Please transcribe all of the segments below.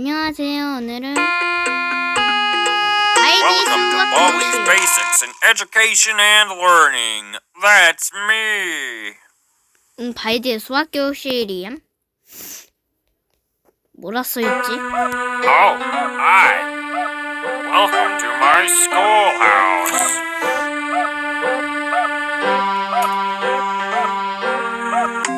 안녕하세요. 오늘은 아이디 Welcome to 수학 Baldi's 교실. Basics in Education and Learning. That's me. 응, 바이디의 수학 교실이야. 뭐라 써있지? Oh, hi. Welcome to my schoolhouse.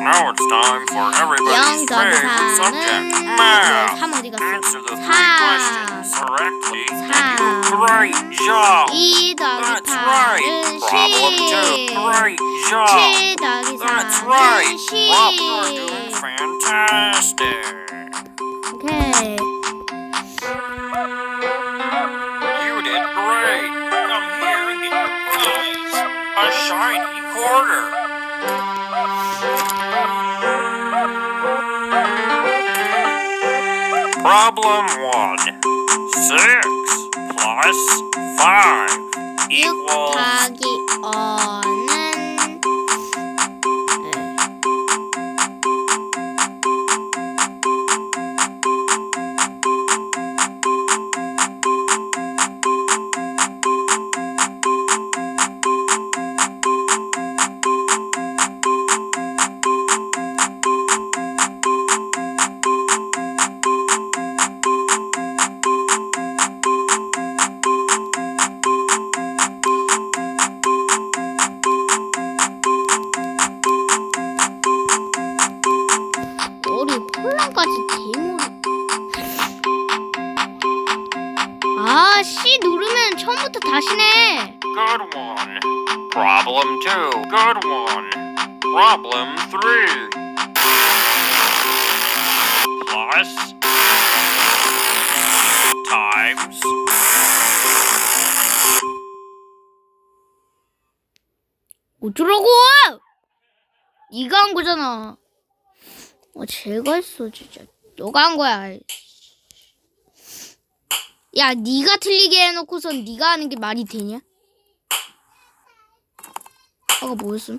Now it's time for everybody's favorite subject, math. Answer the three questions correctly and you great job. That's right. Problem two, great job. That's right. Well, you're doing fantastic. Okay. You did great. Come here and get your prize. A shiny quarter. Problem one. Six plus five 6 equals 더하 대머리 아 C 누르면 처음부터 다시네 good one. Problem two. Good one. Problem three. Plus times 어쩌라고 네가 한 거잖아 어 제가 했어 진짜 너가 한 거야. 야 네가 틀리게 해놓고선 네가 하는 게 말이 되냐? 아까 뭐였음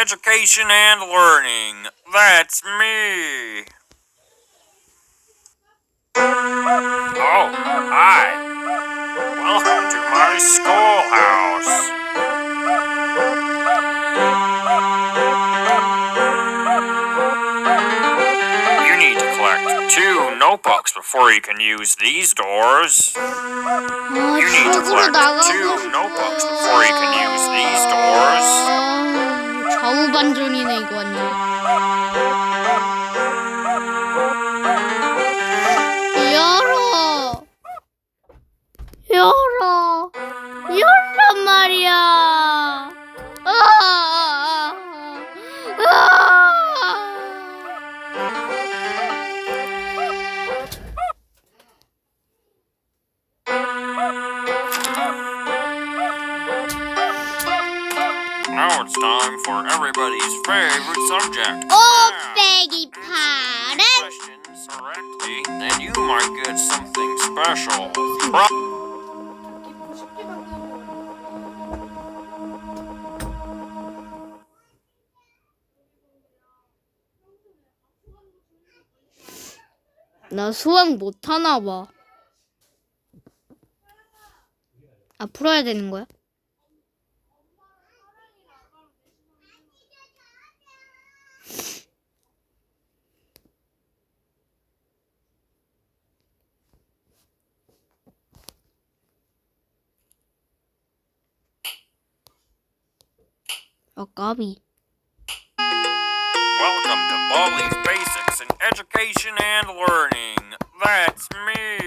education and learning. That's me. Oh, hi. Welcome to my schoolhouse. You need to collect two notebooks before you can use these doors. You need to collect two notebooks before you can use these doors. 이거 완전. 열어, 열어, 열란 말이야. Now it's time for everybody's favorite subject. 아. math. 빼기 파란. Questions correctly, then you might get something special. Pro- 나 수학 못하나 봐. 아, 풀어야 되는 거야? 아, 까비. Welcome to Baldi's Basics in Education and Learning. That's me.